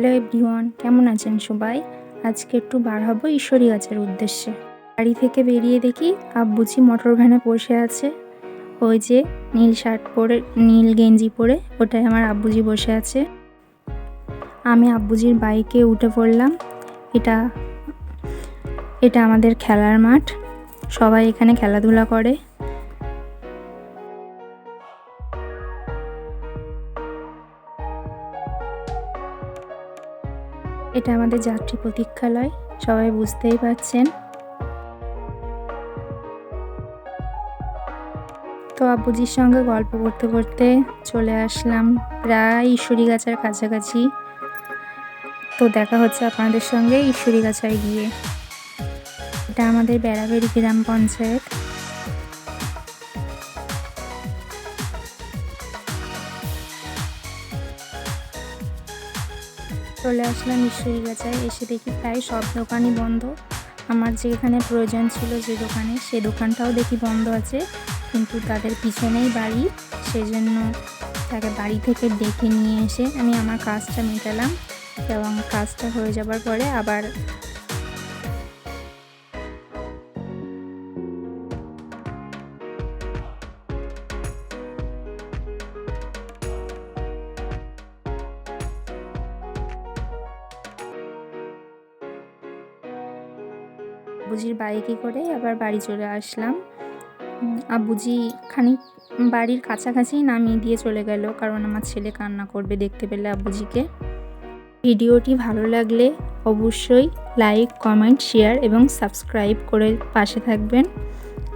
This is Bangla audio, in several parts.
হ্যালো এভরিওয়ান, কেমন আছেন সবাই? আজকে একটু বার হব ঈশ্বরী গাছের উদ্দেশ্যে। বাড়ি থেকে বেরিয়ে দেখি আব্বুজি মোটর ভ্যানে বসে আছে। ওই যে নীল শার্ট পরে, নীল গেঞ্জি পরে ওটাই আমার আব্বুজি বসে আছে। আমি আব্বুজির বাইকে উঠে পড়লাম। এটা এটা আমাদের খেলার মাঠ। সবাই এখানে খেলাধুলা করে। এটা আমাদের যাত্রী প্রতীক্ষালয়, সবাই বুঝতেই পারছেন। তো আব্বুজির সঙ্গে গল্প করতে করতে চলে আসলাম প্রায় ঈশ্বরী গাছার কাছাকাছি। তো দেখা হচ্ছে আপনাদের সঙ্গে ঈশ্বরী গাছায় গিয়ে। এটা আমাদের বেড়াবেড়ি গ্রাম পঞ্চায়েত। চলে আসলাম ঈশ্বরী গাছায় এসে দেখি প্রায় সব দোকানই বন্ধ। আমার যেখানে প্রয়োজন ছিল যে দোকানে, সে দোকানটাও দেখি বন্ধ আছে। কিন্তু তাদের পিছনেই বাড়ি, সেজন্য তাকে বাড়ি থেকে ডেকে নিয়ে এসে আমি আমার কাজটা মেটালাম। এবং কাজটা হয়ে যাবার পরে আবার আব্বুজির বাইকে করে? আবার বাড়ি চলে আসলাম। আব্বুজি খানিক বাড়ির কাছাকাছি নামিয়ে দিয়ে চলে গেল, কারণ আমার ছেলে কান্না করবে দেখতে পেলে আব্বুজিকে। ভিডিওটি ভালো লাগলে অবশ্যই লাইক, কমেন্ট, শেয়ার এবং সাবস্ক্রাইব করে পাশে থাকবেন।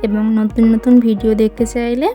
এবং নতুন নতুন ভিডিও দেখতে চাইলে